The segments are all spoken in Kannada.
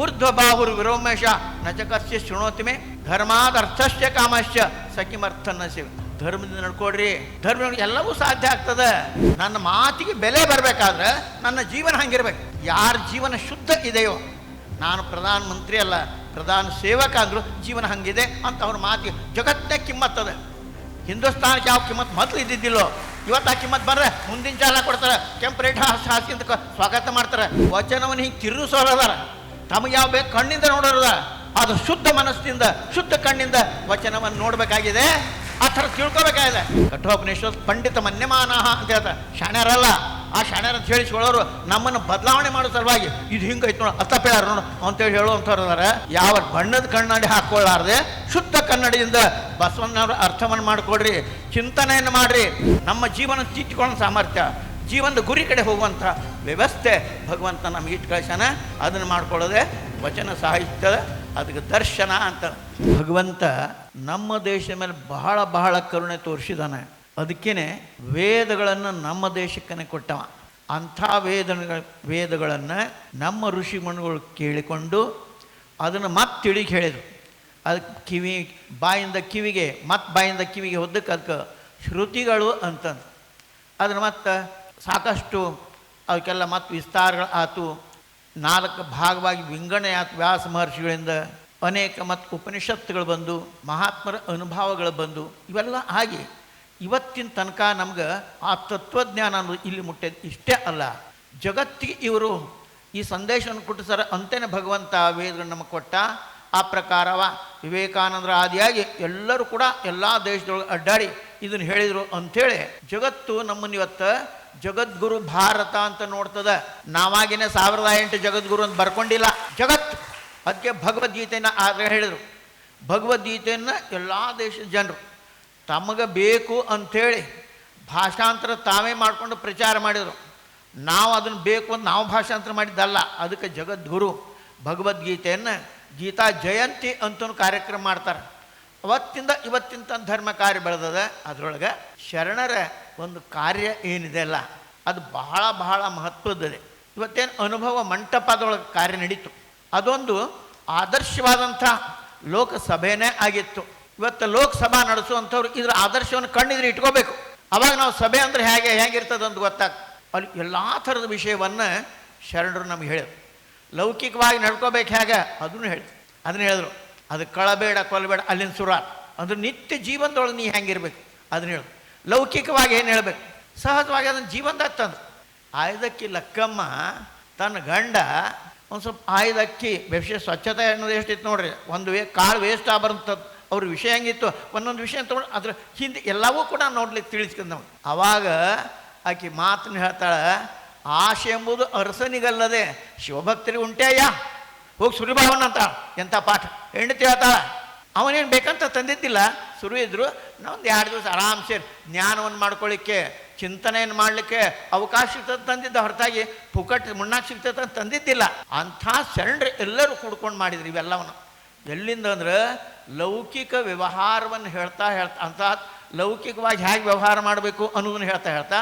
ಊರ್ಧ್ವ ಬಾಹುರ್ ವಿರೋಮೇಶ ನಚಕಸ್ಯ ಶೃಣೋತಿ ಮೇ ಧರ್ಮಾದರ್ಥಶ್ಚ ಕಾಮಶ್ಚ ಸಖಿಮರ್ಥ ನಸಿ ಧರ್ಮದಿಂದ ನಡ್ಕೊಡ್ರಿ ಧರ್ಮ ಎಲ್ಲವೂ ಸಾಧ್ಯ ಆಗ್ತದೆ. ನನ್ನ ಮಾತಿಗೆ ಬೆಲೆ ಬರಬೇಕಾದ್ರೆ ನನ್ನ ಜೀವನ ಹಂಗಿರ್ಬೇಕು. ಯಾರ ಜೀವನ ಶುದ್ಧ ಇದೆಯೋ, ನಾನು ಪ್ರಧಾನ ಮಂತ್ರಿ ಅಲ್ಲ, ಪ್ರಧಾನ ಸೇವಕ ಅಂದರು ಜೀವನ ಹಂಗಿದೆ ಅಂತ ಅವ್ರ ಮಾತಿಗೆ ಜಗತ್ತೇ ಕಿಮ್ಮತ್ತದ. ಹಿಂದೂಸ್ತಾನಕ್ಕೆ ಯಾವ ಕಿಮ್ಮತ್ ಮೊದಲು ಇದ್ದಿದ್ದಿಲ್ಲೋ, ಇವತ್ತು ಆ ಕಿಮ್ಮತ್ ಬಂದ್ರೆ ಮುಂದಿನ ಜಾಲ ಕೊಡ್ತಾರೆ. ಕೆಂಪು ರೇಟ್ ಹಾಸಿ ಅಂತ ಸ್ವಾಗತ ಮಾಡ್ತಾರೆ. ವಚನವನ್ನು ಹಿಂಗೆ ತಿರುಗಿಸೋರದಾರ ತಮಗೆ ಯಾವ ಬೇಕು ಕಣ್ಣಿಂದ ನೋಡೋದ ಅದು ಶುದ್ಧ ಮನಸ್ಸಿನಿಂದ, ಶುದ್ಧ ಕಣ್ಣಿಂದ ವಚನವನ್ನು ನೋಡಬೇಕಾಗಿದೆ. ಆ ಥರ ತಿಳ್ಕೊಬೇಕಾಗಿದೆ. ಕಠೋಪನಿಷತ್ ಪಂಡಿತ ಮನ್ಯಮಾನ ಅಂತ ಹೇಳ್ತಾರೆ. ಶಾಣ್ಯರಲ್ಲ ಆ ಶಾಣ್ಯರ ಅಂತ ಹೇಳಿಸ್ಕೊಳ್ಳೋರು ನಮ್ಮನ್ನು ಬದಲಾವಣೆ ಮಾಡೋ ಸಲುವಾಗಿ, ಇದು ಹಿಂಗೈತೆ ನೋಡು, ಅರ್ಥ ಪೇಳಾರ ನೋಡು ಅಂತೇಳಿ ಹೇಳುವಂಥವ್ರು ಅದಾರ ಯಾವ ಬಣ್ಣದ ಕನ್ನಡಿ ಹಾಕೊಳ್ಳಾರ್ದೆ ಶುದ್ಧ ಕನ್ನಡಿಯಿಂದ ಬಸವಣ್ಣವ್ರ ಅರ್ಥವನ್ನು ಮಾಡಿಕೊಡ್ರಿ, ಚಿಂತನೆಯನ್ನು ಮಾಡಿರಿ. ನಮ್ಮ ಜೀವನ ತಿಚ್ಚಿಕೊಳ್ಳೋ ಸಾಮರ್ಥ್ಯ. ಜೀವನದ ಗುರಿ ಕಡೆ ಹೋಗುವಂಥ ವ್ಯವಸ್ಥೆ ಭಗವಂತ ನಮ್ಗೆ ಇಟ್ಟು ಕಳಿಸೋಣ ಅದನ್ನು ಮಾಡ್ಕೊಳ್ಳೋದೆ ವಚನ ಸಾಹಿತ್ಯದ ಅದಕ್ಕೆ ದರ್ಶನ ಅಂತ. ಭಗವಂತ ನಮ್ಮ ದೇಶದ ಮೇಲೆ ಬಹಳ ಬಹಳ ಕರುಣೆ ತೋರಿಸಿದಾನೆ. ಅದಕ್ಕೇ ವೇದಗಳನ್ನು ನಮ್ಮ ದೇಶಕ್ಕನೇ ಕೊಟ್ಟವ. ಅಂಥ ವೇದ ವೇದಗಳನ್ನು ನಮ್ಮ ಋಷಿ ಮಣ್ಣುಗಳು ಕೇಳಿಕೊಂಡು ಅದನ್ನು ಮತ್ತೆ ತಿಳಿಗೆ ಹೇಳಿದರು. ಅದಕ್ಕೆ ಕಿವಿ ಬಾಯಿಂದ ಕಿವಿಗೆ ಮತ್ತೆ ಬಾಯಿಂದ ಕಿವಿಗೆ ಹೊದ್ದಕ್ಕೆ ಅದಕ್ಕೆ ಶ್ರುತಿಗಳು ಅಂತಂದು ಅದನ್ನು ಮತ್ತೆ ಸಾಕಷ್ಟು ಅವಕ್ಕೆಲ್ಲ ಮತ್ತು ವಿಸ್ತಾರಗಳು ಆತು ನಾಲ್ಕು ಭಾಗವಾಗಿ ವಿಂಗಡಣೆ ಆತು ವ್ಯಾಸ ಮಹರ್ಷಿಗಳಿಂದ. ಅನೇಕ ಮತ್ತು ಉಪನಿಷತ್ತುಗಳು ಬಂದು, ಮಹಾತ್ಮರ ಅನುಭವಗಳು ಬಂದು, ಇವೆಲ್ಲ ಆಗಿ ಇವತ್ತಿನ ತನಕ ನಮ್ಗೆ ಆ ತತ್ವಜ್ಞಾನ ಅನ್ನೋದು ಇಲ್ಲಿ ಮುಟ್ಟೆ ಇಷ್ಟೇ ಅಲ್ಲ. ಜಗತ್ತಿಗೆ ಇವರು ಈ ಸಂದೇಶವನ್ನು ಕೊಟ್ಟು ಅಂತೇನೆ ಭಗವಂತ ವೇದಗಳನ್ನು ನಮಗೆ ಕೊಟ್ಟ. ಆ ಪ್ರಕಾರವ ವಿವೇಕಾನಂದರ ಆದಿಯಾಗಿ ಎಲ್ಲರೂ ಕೂಡ ಎಲ್ಲ ದೇಶದೊಳಗೆ ಅಡ್ಡಾಡಿ ಇದನ್ನು ಹೇಳಿದರು ಅಂಥೇಳಿ. ಜಗತ್ತು ನಮ್ಮನ್ನು ಇವತ್ತು ಜಗದ್ಗುರು ಭಾರತ ಅಂತ ನೋಡ್ತದ. ನಾವಾಗಿನ ಸಾವಿರದ ಎಂಟು ಜಗದ್ಗುರು ಅಂತ ಬರ್ಕೊಂಡಿಲ್ಲ. ಜಗತ್ತು. ಅದಕ್ಕೆ ಭಗವದ್ಗೀತೆಯನ್ನು ಆಗ ಹೇಳಿದರು. ಭಗವದ್ಗೀತೆಯನ್ನು ಎಲ್ಲ ದೇಶದ ಜನರು, ತಮಗೆ ಬೇಕು ಅಂಥೇಳಿ ಭಾಷಾಂತರ ತಾವೇ ಮಾಡಿಕೊಂಡು ಪ್ರಚಾರ ಮಾಡಿದರು. ನಾವು ಅದನ್ನು ಬೇಕು ಅಂತ ನಾವು ಭಾಷಾಂತರ ಮಾಡಿದ್ದಲ್ಲ. ಅದಕ್ಕೆ ಜಗದ್ಗುರು ಭಗವದ್ಗೀತೆಯನ್ನು ಗೀತಾ ಜಯಂತಿ ಅಂತೂ ಕಾರ್ಯಕ್ರಮ ಮಾಡ್ತಾರೆ. ಅವತ್ತಿಂದ ಇವತ್ತಿನ ಧರ್ಮ ಕಾರ್ಯ ಬೆಳೆದದ, ಅದರೊಳಗೆ ಶರಣರ ಒಂದು ಕಾರ್ಯ ಏನಿದೆ ಅಲ್ಲ, ಅದು ಬಹಳ ಬಹಳ ಮಹತ್ವದ್ದಿದೆ. ಇವತ್ತೇನು ಅನುಭವ ಮಂಟಪದೊಳಗೆ ಕಾರ್ಯ ನಡೀತು. ಅದೊಂದು ಆದರ್ಶವಾದಂಥ ಲೋಕಸಭೆನೇ ಆಗಿತ್ತು. ಇವತ್ತು ಲೋಕಸಭಾ ನಡೆಸುವಂಥವ್ರು ಇದರ ಆದರ್ಶವನ್ನು ಕಣ್ಣಿದ್ರೆ ಇಟ್ಕೋಬೇಕು. ಅವಾಗ ನಾವು ಸಭೆ ಅಂದರೆ ಹೇಗೆ, ಹೇಗಿರ್ತದೆ ಅಂತ ಗೊತ್ತಾಗ್ತದೆ ಅಲ್ಲಿ ಎಲ್ಲ ಥರದ ವಿಷಯವನ್ನು ಶರಣರು ನಮ್ಗೆ ಹೇಳಿದರು. ಲೌಕಿಕವಾಗಿ ನಡ್ಕೋಬೇಕು ಹೇಗೆ, ಅದನ್ನು ಹೇಳಿ ಅದನ್ನ ಹೇಳಿದ್ರು. ಅದು ಕಳಬೇಡ ಕೊಲ್ಲಬೇಡ ಅಲ್ಲಿನ ಸುರ ಅಂದ್ರೆ ನಿತ್ಯ ಜೀವನದೊಳಗೆ ನೀ ಹೆಂಗಿರ್ಬೇಕು? ಅದನ್ನ ಹೇಳು. ಲೌಕಿಕವಾಗಿ ಏನು ಹೇಳ್ಬೇಕು? ಸಹಜವಾಗಿ ಅದನ್ನ ಜೀವನದಾಗ ತಂದು ಆಯ್ದಕ್ಕಿ ಲಕ್ಕಮ್ಮ, ತನ್ನ ಗಂಡ, ಒಂದು ಸ್ವಲ್ಪ ಆಯ್ದಕ್ಕಿ ವಿಷಯ ಸ್ವಚ್ಛತೆ ಅನ್ನೋದು ಎಷ್ಟಿತ್ತು ನೋಡ್ರಿ. ಒಂದು ವೇ ಕಾಳು ವೇಸ್ಟ್ ಆಗ್ಬಾರಂಥದ್ದು ಅವ್ರ ವಿಷಯ ಹೆಂಗಿತ್ತು? ಒಂದೊಂದು ವಿಷಯ ತೊಗೊಂಡು ಅದ್ರ ಹಿಂದೆ ಎಲ್ಲವೂ ಕೂಡ ನೋಡ್ಲಿಕ್ಕೆ ತಿಳಿಸ್ಕೊಂಡು ನಾವು ಅವಾಗ ಆಕೆ ಮಾತನ್ನ ಹೇಳ್ತಾಳೆ, ಆಶೆ ಎಂಬುದು ಅರಸನಿಗಲ್ಲದೆ ಶಿವಭಕ್ತರಿಗೆ ಉಂಟೇಯ ಹೋಗಿ ಸುರಿಭಾವನ ಅಂತ ಎಂಥ ಪಾಠ? ಹೆಂಡತಿ ಹೇಳ್ತಾಳ ಅವನೇನು ಬೇಕಂತ ತಂದಿದ್ದಿಲ್ಲ. ಸುರು ಇದ್ರು. ನಾವೊಂದು ಎರಡು ದಿವಸ ಆರಾಮ್ಸೆ ಜ್ಞಾನವನ್ನು ಮಾಡ್ಕೊಳ್ಳಿಕ್ಕೆ ಚಿಂತನೆಯನ್ನು ಮಾಡಲಿಕ್ಕೆ ಅವಕಾಶ ಸಿಗ್ತದೆ ತಂದಿದ್ದ ಹೊರತಾಗಿ ಪುಕಟ್ ಮುಣ್ಣಾಕ್ ಸಿಗ್ತದೆ ಅಂತ ತಂದಿದ್ದಿಲ್ಲ. ಅಂಥ ಶರಣರು ಎಲ್ಲರೂ ಕೂಡ್ಕೊಂಡು ಮಾಡಿದ್ರು ಇವೆಲ್ಲವನ್ನು. ಎಲ್ಲಿಂದ ಅಂದ್ರೆ ಲೌಕಿಕ ವ್ಯವಹಾರವನ್ನು ಹೇಳ್ತಾ ಹೇಳ್ತಾ ಅಂತ ಲೌಕಿಕವಾಗಿ ಹೇಗೆ ವ್ಯವಹಾರ ಮಾಡಬೇಕು ಅನ್ನೋದನ್ನು ಹೇಳ್ತಾ ಹೇಳ್ತಾ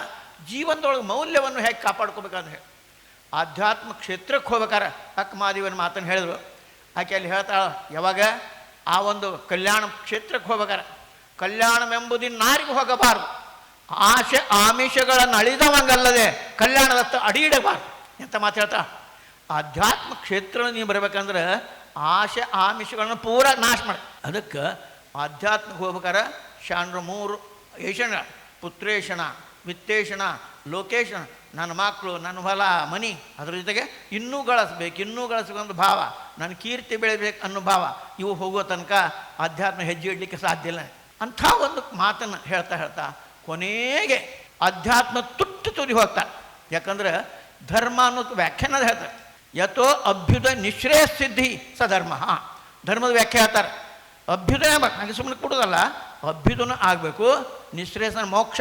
ಜೀವನದೊಳಗೆ ಮೌಲ್ಯವನ್ನು ಹೇಗೆ ಕಾಪಾಡ್ಕೋಬೇಕಂತ ಹೇಳಿ ಆಧ್ಯಾತ್ಮ ಕ್ಷೇತ್ರಕ್ಕೆ ಹೋಗ್ಬೇಕಾರೆ ಅಕ್ಕಮಾದೇವನ ಮಾತನ್ನು ಹೇಳಿದ್ರು. ಆಕೆ ಅಲ್ಲಿ ಹೇಳ್ತಾಳೆ, ಯಾವಾಗ ಆ ಒಂದು ಕಲ್ಯಾಣ ಕ್ಷೇತ್ರಕ್ಕೆ ಹೋಗ್ಬೇಕಾರೆ, ಕಲ್ಯಾಣವೆಂಬುದಿನ ನಾರಿಗೆ ಹೋಗಬಾರ್ದು. ಆಶೆ ಆಮಿಷಗಳನ್ನು ಅಳಿದವಂಗಲ್ಲದೆ ಕಲ್ಯಾಣದತ್ತ ಅಡಿ ಇಡಬಾರ್ದು. ಎಂತ ಮಾತು ಹೇಳ್ತಾ ಆಧ್ಯಾತ್ಮ ಕ್ಷೇತ್ರ ನೀವು ಬರಬೇಕಂದ್ರೆ ಆಶೆ, ಆಮಿಷಗಳನ್ನು ಪೂರ ನಾಶ ಮಾಡಿ. ಅದಕ್ಕೆ ಆಧ್ಯಾತ್ಮಕ್ಕೆ ಹೋಗ್ಬೇಕಾರೆ ಶಾಂಡ್ರ ಮೂರು ಏಷಣ ಪುತ್ರೇಷಣ, ವಿತ್ತೇಷಣ ಲೋಕೇಶಣ ನನ್ನ ಮಕ್ಕಳು, ನನ್ನ ಹೊಲ, ಮನಿ, ಅದ್ರ ಜೊತೆಗೆ ಇನ್ನೂ ಗಳಿಸ್ಬೇಕು, ಇನ್ನೂ ಗಳಿಸ್ಕೊಂಡು ಭಾವ. ನನ್ನ ಕೀರ್ತಿ ಬೆಳಿಬೇಕು ಅನ್ನೋ ಭಾವ. ಇವು ಹೋಗೋ ತನಕ ಅಧ್ಯಾತ್ಮ ಹೆಜ್ಜೆ ಇಡಲಿಕ್ಕೆ ಸಾಧ್ಯ ಇಲ್ಲ. ಅಂಥ ಒಂದು ಮಾತನ್ನು ಹೇಳ್ತಾ ಹೇಳ್ತಾ ಕೊನೆಗೆ ಅಧ್ಯಾತ್ಮ ತುಟ್ಟು ತುರಿ ಹೋಗ್ತಾ ಯಾಕಂದ್ರೆ ಧರ್ಮ ಅನ್ನೋದು ವ್ಯಾಖ್ಯಾನದ ಹೇಳ್ತಾರೆ. ಯಥೋ ಅಭ್ಯುದಯ ನಿಶ್ರೇಯ ಸಿದ್ಧಿ ಸ ಧರ್ಮ. ಧರ್ಮದ ವ್ಯಾಖ್ಯೆ ಹೇಳ್ತಾರೆ. ಅಭ್ಯುದಯ ನನಗೆ ಸುಮ್ಮನೆ ಕೊಡೋದಲ್ಲ. ಅಭ್ಯುದನ ಆಗಬೇಕು ನಿಶ್ರೇಯಸನ ಮೋಕ್ಷ.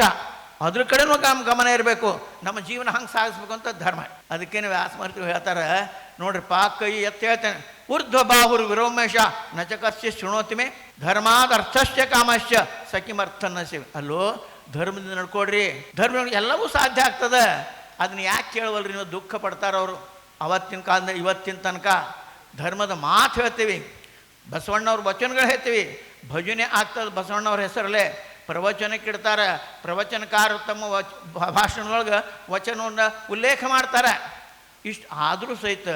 ಅದ್ರ ಕಡೆನೂ ನಮ್ಮ ಗಮನ ಇರಬೇಕು. ನಮ್ಮ ಜೀವನ ಹಂಗೆ ಸಾಗಿಸ್ಬೇಕು ಅಂತ ಧರ್ಮ. ಅದಕ್ಕೇನು ವ್ಯಾಸಮರ್ತಿ ಹೇಳ್ತಾರೆ. ನೋಡ್ರಿ, ಪಾಕ್ ಕೈ ಎತ್ತ ಹೇಳ್ತೇನೆ. ಊರ್ಧ್ವ ಬಾಹುರ್ ವಿರೋಮೇಶ ನಚಕಸ್ಯ ಶೃಣೋತಿಮೆ ಧರ್ಮಾದ ಅರ್ಥಶ್ಚ ಕಾಮಶ್ಚ ಸಖಿಮರ್ಥನ ಶಿವ ಅಲ್ಲೋ, ಧರ್ಮದಿಂದ ನಡ್ಕೊಡ್ರಿ ಧರ್ಮ ಎಲ್ಲವೂ ಸಾಧ್ಯ ಆಗ್ತದೆ. ಅದನ್ನ ಯಾಕೆ ಕೇಳುವಲ್ರಿ ನೀವು? ದುಃಖ ಪಡ್ತಾರ ಅವರು. ಅವತ್ತಿನ ಕಾಲದ ಇವತ್ತಿನ ತನಕ ಧರ್ಮದ ಮಾತು ಹೇಳ್ತೀವಿ. ಬಸವಣ್ಣವ್ರ ವಚನಗಳು ಹೇಳ್ತೀವಿ. ಭಜನೆ ಆಗ್ತದೆ ಬಸವಣ್ಣವ್ರ ಹೆಸರಲ್ಲೇ. ಪ್ರವಚನಕ್ಕೆ ಇಡ್ತಾರೆ. ಪ್ರವಚನಕಾರರು ತಮ್ಮ ವಚ ಭಾಷಣದೊಳಗೆ ವಚನವನ್ನು ಉಲ್ಲೇಖ ಮಾಡ್ತಾರೆ. ಇಷ್ಟು ಆದರೂ ಸಹಿತ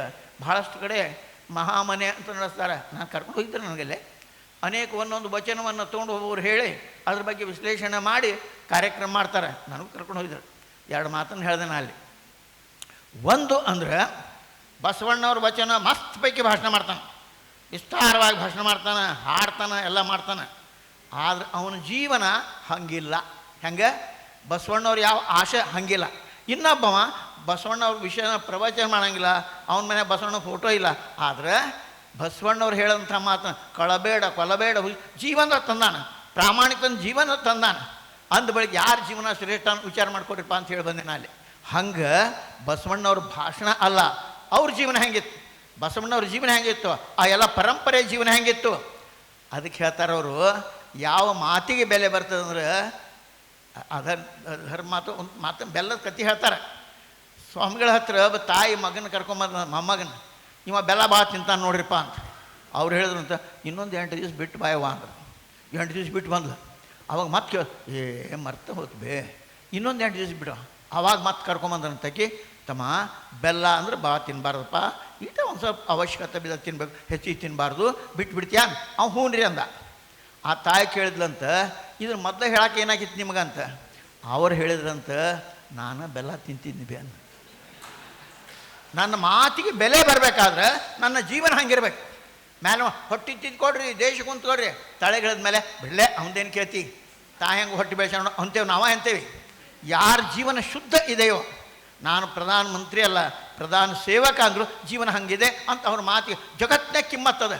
ಭಾಳಷ್ಟು ಕಡೆ ಮಹಾಮನೆ ಅಂತ ನಡೆಸ್ತಾರೆ. ನಾನು ಕರ್ಕೊಂಡು ಹೋಗಿದ್ದೆ ನನಗೆಲ್ಲೇ. ಅನೇಕ ಒಂದೊಂದು ವಚನವನ್ನು ತೊಗೊಂಡು ಹೋಗೋರು ಹೇಳಿ ಅದ್ರ ಬಗ್ಗೆ ವಿಶ್ಲೇಷಣೆ ಮಾಡಿ ಕಾರ್ಯಕ್ರಮ ಮಾಡ್ತಾರೆ. ನನಗೂ ಕರ್ಕೊಂಡು ಹೋಗಿದ್ರು. ಎರಡು ಮಾತನ್ನು ಹೇಳಿದೆ ನಾನು ಅಲ್ಲಿ. ಒಂದು ಅಂದ್ರೆ ಬಸವಣ್ಣವ್ರ ವಚನ ಮಸ್ತ್ ಪೈಕಿ ಭಾಷಣ ಮಾಡ್ತಾನೆ. ವಿಸ್ತಾರವಾಗಿ ಭಾಷಣ ಮಾಡ್ತಾನೆ, ಹಾಡ್ತಾನೆ, ಎಲ್ಲ ಮಾಡ್ತಾನೆ. ಆದ್ರೆ ಅವನ ಜೀವನ ಹಂಗಿಲ್ಲ. ಹೆಂಗೆ? ಬಸವಣ್ಣವ್ರು ಯಾವ ಆಶೆ ಹಂಗಿಲ್ಲ. ಇನ್ನೊಬ್ಬವ ಬಸವಣ್ಣವ್ರ ವಿಷಯನ ಪ್ರವಚನ ಮಾಡಂಗಿಲ್ಲ. ಅವನ ಮನೆ ಬಸವಣ್ಣ ಫೋಟೋ ಇಲ್ಲ. ಆದರೆ ಬಸವಣ್ಣವ್ರು ಹೇಳೋಂಥ ಮಾತನ್ನ, ಕಳಬೇಡ, ಕೊಲಬೇಡ ಜೀವನ ತಂದಾನ. ಪ್ರಾಮಾಣಿಕ ಜೀವನ ತಂದಾನ. ಅಂದ ಬಳಿಕ ಯಾರ ಜೀವನ ಶ್ರೇಷ್ಠ ವಿಚಾರ ಮಾಡ್ಕೊಡ್ರಿಪ್ಪ ಅಂತ ಹೇಳಿ ಬಂದೆ ಅಲ್ಲಿ. ಹಂಗೆ ಬಸವಣ್ಣವ್ರ ಭಾಷಣ ಅಲ್ಲ. ಅವ್ರ ಜೀವನ ಹೆಂಗಿತ್ತು? ಬಸವಣ್ಣವ್ರ ಜೀವನ ಹೆಂಗಿತ್ತು? ಆ ಎಲ್ಲ ಪರಂಪರೆ ಜೀವನ ಹೆಂಗಿತ್ತು? ಅದಕ್ಕೆ ಹೇಳ್ತಾರೆ ಅವರು ಯಾವ ಮಾತಿಗೆ ಬೆಲೆ ಬರ್ತದಂದ್ರೆ ಅದ ಧರ್ಮ ಮಾತು, ಒಂದು ಮಾತು ಬೆಲ್ಲದ ಕತಿ ಹೇಳ್ತಾರೆ. ಸ್ವಾಮಿಗಳ ಹತ್ರ ತಾಯಿ ಮಗನ ಕರ್ಕೊಂಬಂದ, ಮೊಮ್ಮಗನ, ಇವ ಬೆಲ್ಲ ಭಾಳ ತಿಂತಾನೆ ನೋಡ್ರಿಪ್ಪ ಅಂತ. ಅವ್ರು ಹೇಳಿದ್ರು ಅಂತ, ಇನ್ನೊಂದು ಎಂಟು ದಿವ್ಸ ಬಿಟ್ಟು ಬಾಯವ್ವ ಅಂದ್ರೆ. ಎಂಟು ದಿವ್ಸ ಬಿಟ್ಟು ಬಂದ್ಲು. ಅವಾಗ ಮತ್ತೆ ಕೇಳ, ಏ, ಮರ್ತ ಹೋತ್ ಬೇ, ಇನ್ನೊಂದು ಎಂಟು ದಿವ್ಸ ಬಿಡು. ಅವಾಗ ಮತ್ತೆ ಕರ್ಕೊಂಬಂದ್ರಂತಕಿ ತಮ್ಮ, ಬೆಲ್ಲ ಅಂದ್ರೆ ಭಾಳ ತಿನ್ನಬಾರ್ದಪ್ಪ ಇಟ್ಟ ಒಂದು ಸ್ವಲ್ಪ ಅವಶ್ಯಕತೆ ಬಿದ್ದ ತಿನ್ಬೇಕು, ಹೆಚ್ಚಿಗೆ ತಿನ್ನಬಾರ್ದು ಬಿಟ್ಟು ಬಿಡ್ತೀಯ? ಅವ್ನು ಹ್ಞೂ ರೀ ಅಂದ. ಆ ತಾಯಿ ಕೇಳಿದ್ಲಂತ, ಇದ್ರ ಮೊದಲು ಹೇಳಕ್ಕೆ ಏನಾಗಿತ್ತು ನಿಮಗಂತ ಅವ್ರು ಹೇಳಿದ್ರಂತ, ನಾನು ಬೆಲ್ಲ ತಿಂತಿದ್ನಿ ಬೇ ಅನ್ನ ನನ್ನ ಮಾತಿಗೆ ಬೆಲೆ ಬರಬೇಕಾದ್ರೆ ನನ್ನ ಜೀವನ ಹಂಗಿರ್ಬೇಕು. ಮೇಲೆ ಹೊಟ್ಟಿ ತಿದ್ಕೊಡ್ರಿ, ದೇಶ ಕುಂತ್ಕೊಡ್ರಿ. ತಳೆಗಿಳಿದ ಮೇಲೆ, ಬಿಡಲೆ, ಅವನದೇನು ಕೇಳ್ತಿ? ತಾ ಹೆಂಗೆ ಹೊಟ್ಟಿ ಬೆಳೆಸೋಣ ಅಂತೇವೆ ನಾವ ಅಂತೇವಿ. ಯಾರ ಜೀವನ ಶುದ್ಧ ಇದೆಯೋ, ನಾನು ಪ್ರಧಾನ ಮಂತ್ರಿ ಅಲ್ಲ, ಪ್ರಧಾನ ಸೇವಕ ಅಂದರು ಜೀವನ ಹಂಗಿದೆ ಅಂತ ಅವ್ರ ಮಾತಿಗೆ ಜಗತ್ತಿನ ಕಿಮ್ಮತ್ತದ.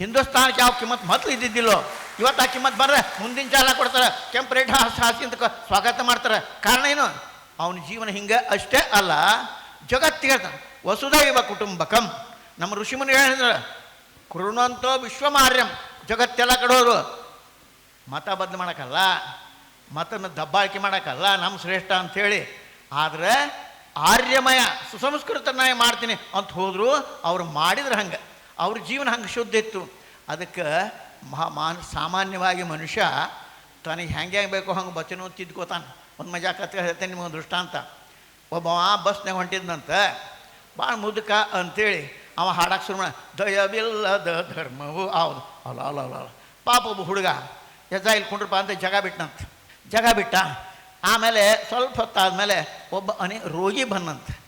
ಹಿಂದೂಸ್ತಾನಕ್ಕೆ ಯಾವ ಕಿಮ್ಮತ್ ಮೊದಲು ಇದ್ದಿದ್ದಿಲ್ಲೋ? ಇವತ್ತು ಆ ಕಿಮ್ಮತ್ ಬರ್ರೆ ಮುಂದಿನ ಜಾಲ ಕೊಡ್ತಾರೆ. ಕೆಂಪು ರೇಟ್ ಹಾಸಿ ಅಂತ ಸ್ವಾಗತ ಮಾಡ್ತಾರೆ. ಕಾರಣ ಏನು? ಅವನ ಜೀವನ ಹಿಂಗೆ ಅಷ್ಟೇ ಅಲ್ಲ, ಜಗತ್ತಿಗೆ ವಸುದೈವ ಕುಟುಂಬಕಂ. ನಮ್ಮ ಋಷಿಮುನಿ ಹೇಳಿದ್ರೆ, ಕೃಣಂತೋ ವಿಶ್ವಮಾರ್ಯಂ. ಜಗತ್ತೆಲ್ಲ ಕಡೋರು, ಮತ ಬದಲು ಮಾಡೋಕ್ಕಲ್ಲ, ಮತನ ದಬ್ಬಾಳಿಕೆ ಮಾಡೋಕ್ಕಲ್ಲ ನಮ್ಮ ಶ್ರೇಷ್ಠ ಅಂಥೇಳಿ. ಆದರೆ ಆರ್ಯಮಯ ಸುಸಂಸ್ಕೃತನಾಗಿ ಮಾಡ್ತೀನಿ ಅಂತ ಹೋದರೂ, ಅವ್ರು ಮಾಡಿದ್ರೆ ಹಂಗೆ. ಅವ್ರ ಜೀವನ ಹಂಗೆ ಶುದ್ಧ ಇತ್ತು. ಅದಕ್ಕೆ ಮಹಾ ಮಾನ್ ಸಾಮಾನ್ಯವಾಗಿ ಮನುಷ್ಯ ತನಗೆ ಹೆಂಗೆ ಬೇಕೋ ಹಂಗೆ ಬಚನ ತಿದ್ಕೋತಾನೆ. ಒಂದು ಮಜಾ ಕತೆ ಹೇಳ್ತೇನೆ ನಿಮಗೆ ದೃಷ್ಟಾಂತ. ಒಬ್ಬ ಬಸ್ನಾಗ ಹೊಂಟಿದ್ನಂತ, ಭಾಳ ಮುದುಕ ಅಂತೇಳಿ ಅವ ಹಾಡಕ್ಕೆ ಶುರು ಮಾಡ, ದಯವಿಲ್ಲದ ಧರ್ಮವು ಹೌದು. ಅಲ್ಲ ಅಲ್ಲ ಅಲ್ಲ ಪಾಪ ಒಬ್ಬ ಹುಡುಗ ಯಜ ಇಲ್ಲಿ ಕುಂಡ್ರಪ್ಪ ಅಂತ ಜಗ ಬಿಟ್ಟನಂತ ಜಗ ಬಿಟ್ಟ. ಆಮೇಲೆ ಸ್ವಲ್ಪ ಹೊತ್ತಾದಮೇಲೆ ಒಬ್ಬ ಅನೇ ರೋಗಿ ಬಂದಂತೆ.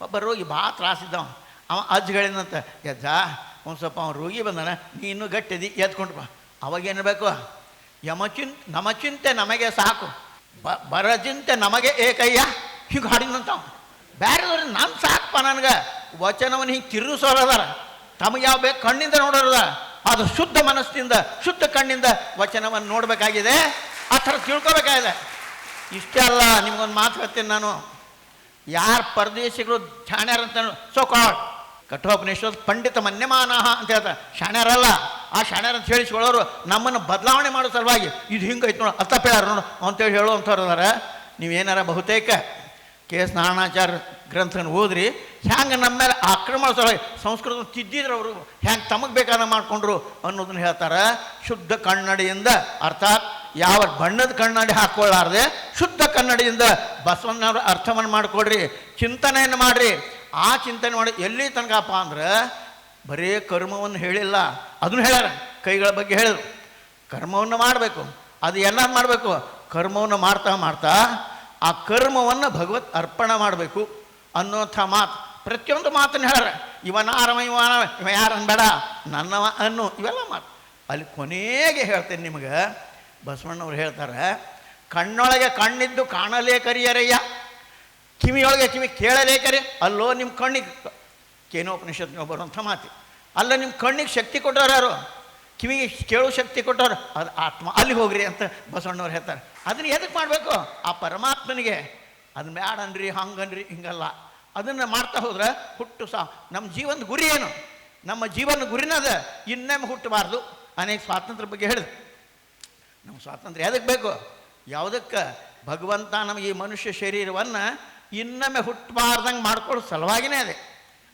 ಒಬ್ಬ ರೋಗಿ ಭಾಳ ತ್ರಾಸಿದ್ದವ. ಅವ ಅಜ್ಜಗಳಿಂದಂತ ಯಜ್ಜ ಒಂದು ಸ್ವಲ್ಪ ಅವ್ನು ರೋಗಿ ಬಂದಾನ, ನೀ ಇನ್ನೂ ಗಟ್ಟಿದಿ ಯಮ ಅವಾಗೇನಿರಬೇಕು ಯಮಚಿನ್ ನಮಚಿಂತೆ ನಮಗೆ ಸಾಕು. ಬ ಬರಚಿಂತೆ ನಮಗೆ ಏಕಯ್ಯ. ಹಿಂಗೆ ಹಾಡಿದಂತ ಬೇರೆದವ್ರು ನಾನು ಸಾಕಪ್ಪ ನನಗೆ. ವಚನವನ್ನು ಹಿಂಗೆ ತಿರುಗಿಸೋರದಾರ. ತಮಗೆ ಯಾವ ಬೇಕು ಕಣ್ಣಿಂದ ನೋಡೋರದ ಅದು ಶುದ್ಧ ಮನಸ್ಸಿನಿಂದ ಶುದ್ಧ ಕಣ್ಣಿಂದ ವಚನವನ್ನು ನೋಡಬೇಕಾಗಿದೆ. ಆ ಥರ ತಿಳ್ಕೊಬೇಕಾಗಿದೆ. ಇಷ್ಟೇ ಅಲ್ಲ, ನಿಮ್ಗೊಂದು ಮಾತು ಹೇಳ್ತೀನಿ ನಾನು. ಯಾರು ಪರದೇಶಿಗಳು ಛಾಣ್ಯಾರಂತ ಸೊ ಕಾಡ್ ಕಠೋಪನಿಷತ್ ಪಂಡಿತ ಮನ್ಯಮಾನಃ ಅಂತ ಹೇಳ್ತಾರೆ. ಶಾಣ್ಯರಲ್ಲ ಆ ಅಂತ ಹೇಳಿಸ್ಕೊಳ್ಳೋರು ನಮ್ಮನ್ನು ಬದಲಾವಣೆ ಮಾಡೋ ಸಲುವಾಗಿ ಇದು ಹಿಂಗೆ ಐತೆ ನೋಡು ಪೇಳಾರ ನೋಡು, ಅಂತೇಳಿ ಹೇಳುವಂಥವ್ರು ಅದಾರ ನೀವೇನಾರ ಬಹುತೇಕ ಕೆ ಎಸ್ ನಾರಾಯಣಾಚಾರ್ಯ ಗ್ರಂಥನ ಓದ್ರಿ, ಹ್ಯಾಂಗೆ ನಮ್ಮ ಮೇಲೆ ಆಕ್ರಮಣ ಸಲುವಾಗಿ ಸಂಸ್ಕೃತ ತಿದ್ದಿದ್ರು ಅವರು ಹ್ಯಾಂಗೆ ತಮಗೆ ಬೇಕಾದ ಮಾಡಿಕೊಂಡ್ರು ಅನ್ನೋದನ್ನ ಹೇಳ್ತಾರೆ. ಶುದ್ಧ ಕನ್ನಡಿಯಿಂದ, ಅರ್ಥಾತ್ ಯಾವ ಬಣ್ಣದ ಕನ್ನಡಿ ಹಾಕ್ಕೊಳ್ಳಾರ್ದೆ, ಶುದ್ಧ ಕನ್ನಡಿಯಿಂದ ಬಸವಣ್ಣವ್ರ ಅರ್ಥವನ್ನು ಮಾಡಿಕೊಡ್ರಿ, ಚಿಂತನೆಯನ್ನು ಮಾಡಿರಿ. ಆ ಚಿಂತನೆ ಮಾಡಿ ಎಲ್ಲಿ ತನಕಪ್ಪ ಅಂದ್ರೆ ಬರೀ ಕರ್ಮವನ್ನು ಹೇಳಿಲ್ಲ. ಅದನ್ನು ಹೇಳ್ಯಾರ, ಕೈಗಳ ಬಗ್ಗೆ ಹೇಳಿದ್ರು. ಕರ್ಮವನ್ನು ಮಾಡಬೇಕು, ಅದು ಎಲ್ಲ ಮಾಡಬೇಕು. ಕರ್ಮವನ್ನು ಮಾಡ್ತಾ ಮಾಡ್ತಾ ಆ ಕರ್ಮವನ್ನು ಭಗವತ್ ಅರ್ಪಣೆ ಮಾಡಬೇಕು ಅನ್ನೋಂಥ ಮಾತು. ಪ್ರತಿಯೊಂದು ಮಾತನ್ನು ಹೇಳ್ಯಾರ. ಇವನ ಆರಮ ಇವ ಇವ ಯಾರು ಅನ್ಬೇಡ ನನ್ನವ ಅನ್ನು ಇವೆಲ್ಲ ಮಾತು. ಅಲ್ಲಿ ಕೊನೆಗೆ ಹೇಳ್ತೇನೆ ನಿಮಗೆ, ಬಸವಣ್ಣವ್ರು ಹೇಳ್ತಾರೆ, ಕಣ್ಣೊಳಗೆ ಕಣ್ಣಿದ್ದು ಕಾಣಲೇ ಕರಿಯರಯ್ಯ. ಕಿವಿಯೊಳಗೆ ಕಿವಿ ಕೇಳಲೇಕರೆ, ಅಲ್ಲೋ ನಿಮ್ಮ ಕಣ್ಣಿಗೆ ಕೇನೋಪನಿಷತ್ನ ಬರುವಂಥ ಮಾತಿ. ಅಲ್ಲ ನಿಮ್ಮ ಕಣ್ಣಿಗೆ ಶಕ್ತಿ ಕೊಟ್ಟಾರ ಯಾರು? ಕಿವಿಗೆ ಕೇಳೋ ಶಕ್ತಿ ಕೊಟ್ಟವ್ರು ಅದು ಆತ್ಮ. ಅಲ್ಲಿ ಹೋಗ್ರಿ ಅಂತ ಬಸವಣ್ಣವ್ರು ಹೇಳ್ತಾರೆ. ಅದನ್ನ ಎದಕ್ಕೆ ಮಾಡಬೇಕು? ಆ ಪರಮಾತ್ಮನಿಗೆ ಅದನ್ನ ಬ್ಯಾಡ ಅನ್ರಿ ಹಂಗನ್ರಿ, ಹಿಂಗಲ್ಲ. ಅದನ್ನು ಮಾಡ್ತಾ ಹೋದ್ರೆ ಹುಟ್ಟು ಸಾ ನಮ್ಮ ಜೀವನದ ಗುರಿ ಏನು? ನಮ್ಮ ಜೀವನ ಗುರಿನದ ಇನ್ನೊಮ್ಮೆ ಹುಟ್ಟಬಾರ್ದು. ಅನೇಕ ಸ್ವಾತಂತ್ರ್ಯ ಬಗ್ಗೆ ಹೇಳಿದೆ ನಮ್ಮ ಸ್ವಾತಂತ್ರ್ಯ ಎದಕ್ಕೆ ಬೇಕು? ಯಾವುದಕ್ಕೆ? ಭಗವಂತ ನಮಗೆ ಈ ಮನುಷ್ಯ ಶರೀರವನ್ನು ಇನ್ನೊಮ್ಮೆ ಹುಟ್ಟಬಾರ್ದಂಗೆ ಮಾಡ್ಕೊಳ್ಳೋ ಸಲುವಾಗಿನೇ ಅದೇ.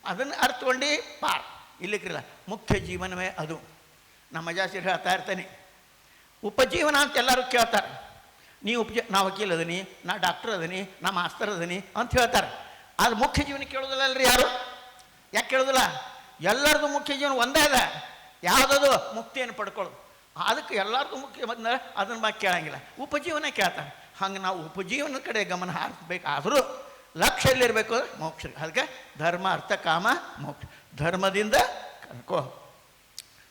ಅದನ್ನು ಅರ್ಥಕೊಂಡು ಪಾರ್. ಇಲ್ಲಿಕ್ಕಿಲ್ಲ ಮುಖ್ಯ ಜೀವನವೇ ಅದು. ನಮ್ಮ ಜಾಸ್ತಿ ಹೇಳ್ತಾ ಇರ್ತಾನೆ. ಉಪಜೀವನ ಅಂತ ಎಲ್ಲರೂ ಕೇಳ್ತಾರೆ. ನೀ ಉಪಜೀ, ನಾ ವಕೀಲ ಅದೀನಿ, ನಾ ಡಾಕ್ಟರ್ ಅದೀನಿ, ನಾ ಮಾಸ್ತರ್ ಅದೀನಿ ಅಂತ ಹೇಳ್ತಾರೆ. ಅದು ಮುಖ್ಯ ಜೀವನ ಕೇಳೋದಿಲ್ಲ ಅಲ್ರಿ ಯಾರು? ಯಾಕೆ ಕೇಳೋದಿಲ್ಲ? ಎಲ್ಲರದು ಮುಖ್ಯ ಜೀವನ ಒಂದೇ ಅದ. ಯಾವುದದು? ಮುಕ್ತಿಯನ್ನು ಪಡ್ಕೊಳ್ಳೋದು. ಅದಕ್ಕೆ ಎಲ್ಲರದು ಮುಖ್ಯ ಬಂದ ಅದನ್ನ ಕೇಳಂಗಿಲ್ಲ. ಉಪಜೀವನ ಕೇಳ್ತಾರೆ. ಹಂಗೆ ನಾವು ಉಪಜೀವನ ಕಡೆ ಗಮನ ಹಾರಿಸ್ಬೇಕಾದರೂ ಲಕ್ಷ್ಯ ಎಲ್ಲಿರಬೇಕು ಮೋಕ್ಷ. ಅದಕ್ಕೆ ಧರ್ಮ, ಅರ್ಥ, ಕಾಮ, ಮೋಕ್ಷ. ಧರ್ಮದಿಂದ ಕಲ್ಕೋ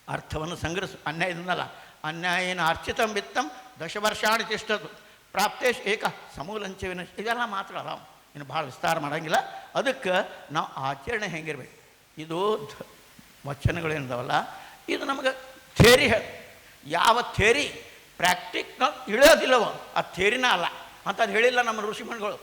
ಅರ್ಥವನ್ನು ಸಂಗ್ರಹಿಸು. ಅನ್ಯಾಯದಿಂದಲ್ಲ ಅನ್ಯಾಯನ ಅರ್ಚಿತಂ ವಿತ್ತಂ ದಶವರ್ಷಾಣಿ ತಿಷ್ಟದು ಪ್ರಾಪ್ತೇಶ್ ಏಕ ಸಮೂಲಂಚವಿನ ಇದೆಲ್ಲ ಮಾತ್ರ ಅದಾವ ಇನ್ನು ಭಾಳ ವಿಸ್ತಾರ ಮಾಡೋಂಗಿಲ್ಲ. ಅದಕ್ಕೆ ನಾವು ಆಚರಣೆ ಹೆಂಗಿರ್ಬೇಕು? ಇದು ವಚನಗಳೇನಿದಾವಲ್ಲ ಇದು ನಮಗೆ ಥೇರಿ ಹೇಳಿ. ಯಾವ ಥೇರಿ? ಪ್ರಾಕ್ಟಿಕ್ನಲ್ ಇಳಿಯೋದಿಲ್ಲವ. ಆ ಥೇರಿನ ಅಲ್ಲ. ಅಂತ ಅದು ಹೇಳಿಲ್ಲ ನಮ್ಮ ಋಷಿಮಣಿಗಳು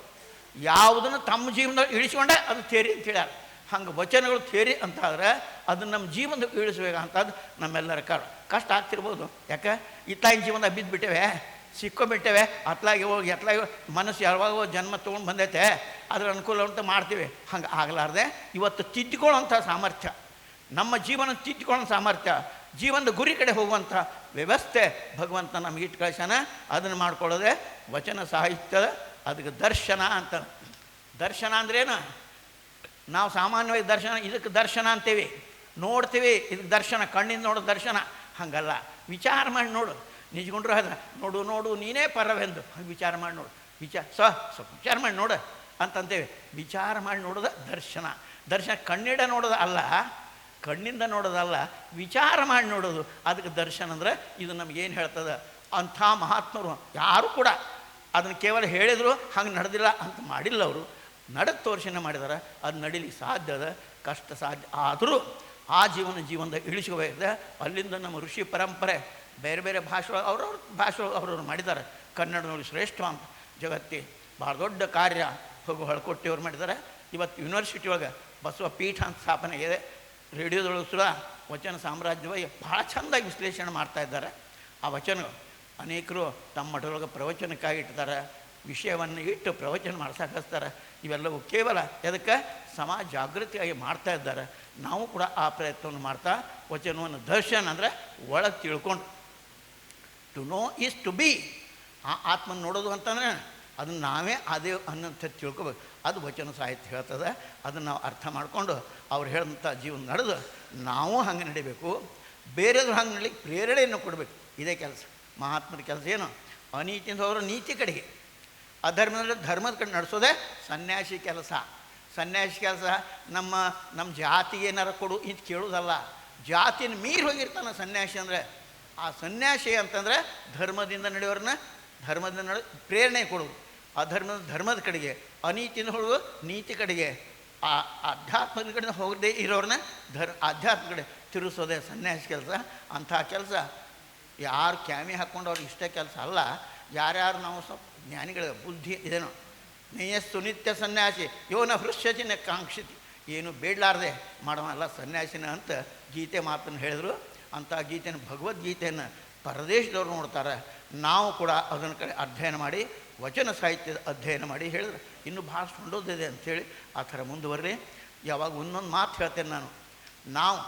ಯಾವುದನ್ನು ತಮ್ಮ ಜೀವನದಲ್ಲಿ ಇಳಿಸ್ಕೊಂಡೆ ಅದು ಥೇರಿ ಅಂತ ಹೇಳ್ಯಾರ. ಹಂಗೆ ವಚನಗಳು ಥೇರಿ ಅಂತ ಆದರೆ ಅದನ್ನು ನಮ್ಮ ಜೀವನದಲ್ಲಿ ಇಳಿಸ್ಬೇಕಂತದ್ದು ನಮ್ಮೆಲ್ಲರ ಕಾರಣ ಕಷ್ಟ ಆಗ್ತಿರ್ಬೋದು. ಯಾಕೆ? ಇತ್ತಾಗಿನ ಜೀವನದಾಗ ಬಿದ್ದುಬಿಟ್ಟೇವೆ ಸಿಕ್ಕೊಂಬಿಟ್ಟೇವೆ ಅತ್ಲಾಗಿ ಹೋಗಿ ಎತ್ಲಾಗಿ ಮನಸ್ಸು ಯಾವಾಗೋ ಜನ್ಮ ತೊಗೊಂಡು ಬಂದೈತೆ, ಅದ್ರ ಅನುಕೂಲ ಅಂತ ಮಾಡ್ತೀವಿ. ಹಂಗೆ ಆಗಲಾರ್ದೆ ಇವತ್ತು ತಿದ್ದುಕೊಳ್ಳೋಂಥ ಸಾಮರ್ಥ್ಯ. ನಮ್ಮ ಜೀವನ ತಿದ್ದುಕೊಳ್ಳೋ ಸಾಮರ್ಥ್ಯ. ಜೀವನದ ಗುರಿ ಕಡೆ ಹೋಗುವಂಥ ವ್ಯವಸ್ಥೆ. ಭಗವಂತ ನಮಗೆ ಇಟ್ಟು ಕಳ್ಸ್ಯಾನ, ಅದನ್ನು ಮಾಡ್ಕೊಳ್ಳೋದೆ ವಚನ ಸಾಹಿತ್ಯದ ಅದಕ್ಕೆ ದರ್ಶನ ಅಂತ. ದರ್ಶನ ಅಂದ್ರೇನು? ನಾವು ಸಾಮಾನ್ಯವಾಗಿ ದರ್ಶನ, ಇದಕ್ಕೆ ದರ್ಶನ ಅಂತೀವಿ. ನೋಡ್ತೀವಿ, ಇದಕ್ಕೆ ದರ್ಶನ, ಕಣ್ಣಿಂದ ನೋಡೋ ದರ್ಶನ. ಹಂಗಲ್ಲ. ವಿಚಾರ ಮಾಡಿ ನೋಡು. ನಿಜಗೊಂಡ್ರು ಅದ ನೋಡು ನೋಡು, ನೀನೇ ಪರವೆಂದು. ಹಂಗೆ ವಿಚಾರ ಮಾಡಿ ನೋಡು. ವಿಚಾರ, ಸ, ಸ್ವಲ್ಪ ವಿಚಾರ ಮಾಡಿ ನೋಡು ಅಂತಂತೇವೆ ವಿಚಾರ ಮಾಡಿ ನೋಡೋದು ದರ್ಶನ. ದರ್ಶನ ಕಣ್ಣಿಡ ನೋಡೋದು ಅಲ್ಲ ಕಣ್ಣಿಂದ ನೋಡೋದಲ್ಲ, ವಿಚಾರ ಮಾಡಿ ನೋಡೋದು. ಅದಕ್ಕೆ ದರ್ಶನ ಅಂದರೆ, ಇದು ನಮಗೇನು ಹೇಳ್ತದೆ? ಅಂಥ ಮಹಾತ್ಮರು, ಯಾರು ಕೂಡ ಅದನ್ನು ಕೇವಲ ಹೇಳಿದರು, ಹಂಗೆ ನಡೆದಿಲ್ಲ ಅಂತ ಮಾಡಿಲ್ಲ ಅವರು. ನಡೆದು ತೋರಿಸಿನ ಮಾಡಿದಾರೆ, ಅದು ನಡೀಲಿಕ್ಕೆ ಸಾಧ್ಯ ಅದ, ಕಷ್ಟ ಸಾಧ್ಯ. ಆದರೂ ಆ ಜೀವನ ಜೀವನದ ಇಳಿಸ್ಕೋಬೇಕಿದೆ ಅಲ್ಲಿಂದ ನಮ್ಮ ಋಷಿ ಪರಂಪರೆ, ಬೇರೆ ಬೇರೆ ಭಾಷೆ, ಅವ್ರವ್ರ ಭಾಷೆ ಅವ್ರವ್ರು ಮಾಡಿದ್ದಾರೆ ಕನ್ನಡದಲ್ಲಿ ಶ್ರೇಷ್ಠ ಅಂತ ಜಗತ್ತಿ. ಭಾಳ ದೊಡ್ಡ ಕಾರ್ಯ, ಹೋಗು ಹೊಳ್ಕೊಟ್ಟಿಯವ್ರು ಮಾಡಿದ್ದಾರೆ ಇವತ್ತು ಯೂನಿವರ್ಸಿಟಿ ಒಳಗೆ ಬಸವ ಪೀಠ ಅಂತ ಸ್ಥಾಪನೆ ಇದೆ. ರೇಡಿಯೋದೊಳಗೆ ಸುರ ವಚನ ಸಾಮ್ರಾಜ್ಯವಾಗಿ ಭಾಳ ಚೆಂದಾಗಿ ವಿಶ್ಲೇಷಣೆ ಮಾಡ್ತಾ ಇದ್ದಾರೆ. ಆ ವಚನಗಳು ಅನೇಕರು ತಮ್ಮ ಮಠದೊಳಗೆ ಪ್ರವಚನಕ್ಕಾಗಿ ಇಟ್ಟಿದ್ದಾರೆ. ವಿಷಯವನ್ನು ಇಟ್ಟು ಪ್ರವಚನ ಮಾಡ್ಸಕ್ಕೆ ಹಚ್ತಾರೆ ಇವೆಲ್ಲವೂ ಕೇವಲ ಎದಕ್ಕೆ? ಸಮಾಜ ಜಾಗೃತಿಯಾಗಿ ಮಾಡ್ತಾ ಇದ್ದಾರೆ. ನಾವು ಕೂಡ ಆ ಪ್ರಯತ್ನವನ್ನು ಮಾಡ್ತಾ ವಚನವನ್ನು ದರ್ಶನ ಅಂದರೆ ಒಳಗೆ ತಿಳ್ಕೊಂಡು. To know is to be ಆ ಆತ್ಮನ ನೋಡೋದು ಅಂತಂದರೆ ಅದನ್ನು ನಾವೇ ಅದೇ ಅನ್ನೋಂಥ ತಿಳ್ಕೊಬೇಕು. ಅದು ವಚನ ಸಾಹಿತ್ಯ ಹೇಳ್ತದೆ. ಅದನ್ನು ನಾವು ಅರ್ಥ ಮಾಡಿಕೊಂಡು ಅವ್ರು ಹೇಳಿದಂಥ ಜೀವನ ನಡೆದು ನಾವು ಹಂಗೆ ನಡಿಬೇಕು. ಬೇರೆಯವ್ರು ಹಂಗೆ ನಡಿಲಿಕ್ಕೆ ಪ್ರೇರಣೆಯನ್ನು ಕೊಡಬೇಕು. ಇದೇ ಕೆಲಸ. ಮಹಾತ್ಮರ ಕೆಲಸ ಏನು? ಅನೀತಿಯಿಂದ ಹೋದ್ರೆ ನೀತಿ ಕಡೆಗೆ. ಅಧರ್ಮದಲ್ಲಿ ಧರ್ಮದ ಕಡೆ ನಡೆಸೋದೇ ಸನ್ಯಾಸಿ ಕೆಲಸ. ಸನ್ಯಾಸಿ ಕೆಲಸ ನಮ್ಮ ನಮ್ಮ ಜಾತಿಗೆ ಏನಾರು ಕೊಡು ಇದು ಕೇಳೋದಲ್ಲ. ಜಾತಿನ ಮೀರಿ ಹೋಗಿರ್ತಾನೆ ಸನ್ಯಾಸಿ ಅಂದರೆ, ಆ ಸನ್ಯಾಸಿ ಅಂತಂದರೆ ಧರ್ಮದಿಂದ ನಡೆಯೋರನ್ನ ಧರ್ಮದಿಂದ ನಡೆ ಪ್ರೇರಣೆ ಕೊಡೋದು. ಅಧರ್ಮದ ಧರ್ಮದ ಕಡೆಗೆ ಅನೀತಿನ ಹೋಗುವ ನೀತಿ ಕಡೆಗೆ, ಆ ಅಧ್ಯಾತ್ಮದ ಕಡೆ ಹೋಗದೇ ಇರೋರನ್ನ ಧರ್ ಆಧ್ಯಾತ್ಮ ಕಡೆ ತಿರುಸೋದೆ ಸನ್ಯಾಸ ಕೆಲಸ, ಅಂಥ ಕೆಲಸ. ಯಾರು ಕ್ಯಾಮಿ ಹಾಕ್ಕೊಂಡು ಅವ್ರಿಗೆ ಇಷ್ಟೇ ಕೆಲಸ ಅಲ್ಲ, ಯಾರ್ಯಾರು ನಾವು ಸ್ವಲ್ಪ ಜ್ಞಾನಿಗಳ ಬುದ್ಧಿ ಇದೇನೋ. ನೇಯಸ್ಸು ನಿತ್ಯ ಸನ್ಯಾಸಿ, ಯೋನ ಹೃಷ್ಯಚಿನ ಕಾಂಕ್ಷಿತಿ. ಏನು ಬೇಡಲಾರ್ದೆ ಮಾಡೋಲ್ಲ ಸನ್ಯಾಸಿನ ಅಂತ ಗೀತೆ ಮಾತನ್ನು ಹೇಳಿದ್ರು. ಅಂಥ ಗೀತೆಯನ್ನು ಭಗವದ್ಗೀತೆಯನ್ನು ಪರದೇಶದವ್ರು ನೋಡ್ತಾರೆ. ನಾವು ಕೂಡ ಅದನ್ನು ಕಡೆ ಅಧ್ಯಯನ ಮಾಡಿ ವಚನ ಸಾಹಿತ್ಯದ ಅಧ್ಯಯನ ಮಾಡಿ ಹೇಳಿದ್ರೆ. ಇನ್ನೂ ಭಾಳ ಸುಂಡೋದಿದೆ ಅಂಥೇಳಿ ಆ ಥರ ಮುಂದುವರ್ರಿ. ಯಾವಾಗ ಒಂದೊಂದು ಮಾತು ಹೇಳ್ತೇನೆ ನಾನು. ನಾವು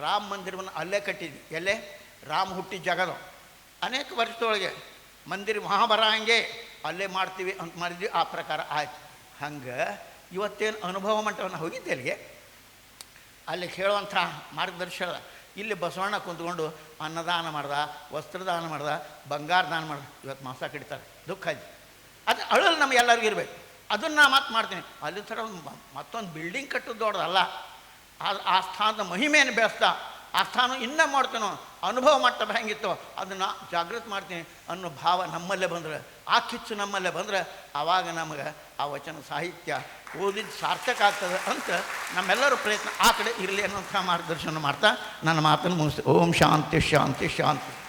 ರಾಮ ಮಂದಿರವನ್ನು ಅಲ್ಲೇ ಕಟ್ಟಿದ್ವಿ. ಎಲ್ಲೇ? ರಾಮ ಹುಟ್ಟಿ ಜಗದ. ಅನೇಕ ವರ್ಷದೊಳಗೆ ಮಂದಿರ ಮಹಾಬರಂಗೆ ಅಲ್ಲೇ ಮಾಡ್ತೀವಿ ಅಂತ ಮಾಡಿದ್ವಿ. ಆ ಪ್ರಕಾರ ಆಯ್ತು. ಹಂಗೆ ಇವತ್ತೇನು ಅನುಭವ ಮಂಟವನ್ನು ಹೋಗಿದ್ದೆ ಅಲ್ಲಿಗೆ? ಅಲ್ಲಿ ಹೇಳುವಂಥ ಮಾರ್ಗದರ್ಶನ. ಇಲ್ಲಿ ಬಸವಣ್ಣ ಕುಂತ್ಕೊಂಡು ಅನ್ನದಾನ ಮಾಡ್ದ, ವಸ್ತ್ರದಾನ ಮಾಡ್ದ ಬಂಗಾರ ದಾನ ಮಾಡ್ದ. ಇವತ್ತು ಮಾಸ ಕಡಿತಾರೆ. ದುಃಖ ಇದೆ ಅದು ಅಳಲು ನಮ್ಗೆ ಎಲ್ಲರಿಗೂ ಇರಬೇಕು. ಅದನ್ನು ನಾ ಮಾತು ಮಾಡ್ತೀನಿ. ಅಲ್ಲಿ ಥರ ಮತ್ತೊಂದು ಬಿಲ್ಡಿಂಗ್ ಕಟ್ಟೋದು ದೊಡ್ಡದಲ್ಲ. ಆದ್ರೆ ಆ ಸ್ಥಾನದ ಮಹಿಮೆಯನ್ನು ಬೆಳೆಸ್ತಾ, ಆ ಸ್ಥಾನ ಇನ್ನ ಮಾಡ್ತೀನೋ, ಅನುಭವ ಮಟ್ಟ ಹೆಂಗಿತ್ತು, ಅದನ್ನು ಜಾಗೃತಿ ಮಾಡ್ತೀನಿ ಅನ್ನೋ ಭಾವ ನಮ್ಮಲ್ಲೇ ಬಂದರೆ, ಆ ಕಿಚ್ಚು ನಮ್ಮಲ್ಲೇ ಬಂದರೆ ಆವಾಗ ನಮಗೆ ಆ ವಚನ ಸಾಹಿತ್ಯ ಓದಿದ್ದು ಸಾರ್ಥಕ ಆಗ್ತದೆ ಅಂತ ನಮ್ಮೆಲ್ಲರೂ ಪ್ರಯತ್ನ, ಆ ಕಡೆ ಇರಲಿ ಅನ್ನೋಂಥ ಮಾರ್ಗದರ್ಶನ ಮಾಡ್ತಾ, ನನ್ನ ಮಾತನ್ನು ಮುಗಿಸ್ತೀನಿ ಓಂ ಶಾಂತಿ ಶಾಂತಿ ಶಾಂತಿ.